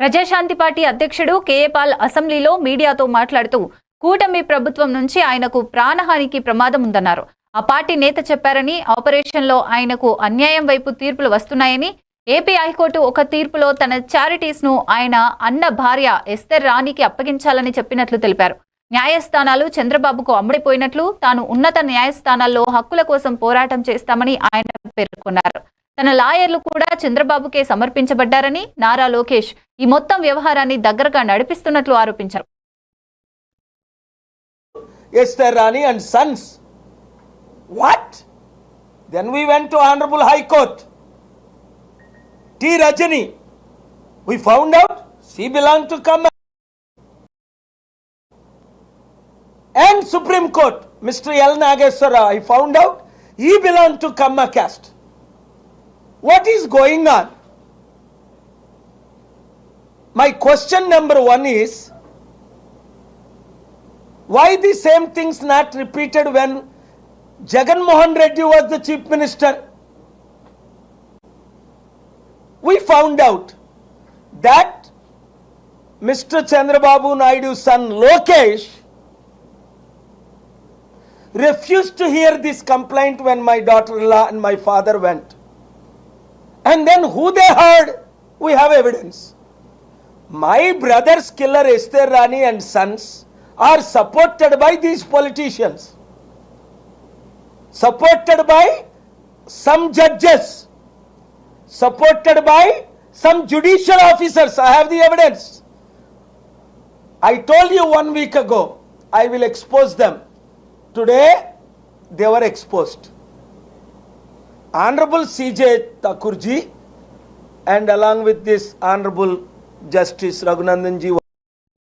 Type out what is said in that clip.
Praja Shanti party అధ్యక్షుడు కేఏపాల్ అసెంబ్లీలో మీడియాతో మాట్లాడుతూ కూటమి ప్రభుత్వం నుంచి ఆయనకు ప్రాణహానికి ప్రమాదం ఉందన్నారు. ఆ పార్టీ నేత చెప్పారని ఆపరేషన్లో ఆయనకు అన్యాయం వైపు తీర్పులు వస్తున్నాయని ఏపీ హైకోర్టు ఒక తీర్పులో తన ను ఆయన అన్న భార్య ఎస్తర్ రాణికి అప్పగించాలని చెప్పినట్లు తెలిపారు. న్యాయస్థానాలు చంద్రబాబుకు అమ్ముడిపోయినట్లు తాను ఉన్నత న్యాయస్థానాల్లో హక్కుల కోసం పోరాటం చేస్తామని ఆయన పేర్కొన్నారు. తన లాయర్లు కూడా చంద్రబాబుకే సమర్పించబడ్డారని నారా లోకేష్ ఈ మొత్తం వ్యవహారాన్ని దగ్గరగా నడిపిస్తున్నట్లు ఆరోపించారు. And Supreme Court, Mr. L. Nageswara, I found out, he belonged to Kamma caste. What is going on? My question number one is why the same things not repeated when Jagan Mohan Reddy was the chief minister? We found out that Mr. Chandrababu Naidu's son Lokesh refused to hear this complaint when my daughter-in-law and my father went. And then who they heard, we have evidence. My brother's killer Esther Rani and sons are supported by these politicians, supported by some judges, supported by some judicial officers. I have the evidence. I told you one week ago, I will expose them. Today, they were exposed. Honorable CJ Thakurji and along with this Honorable Justice raghunandanji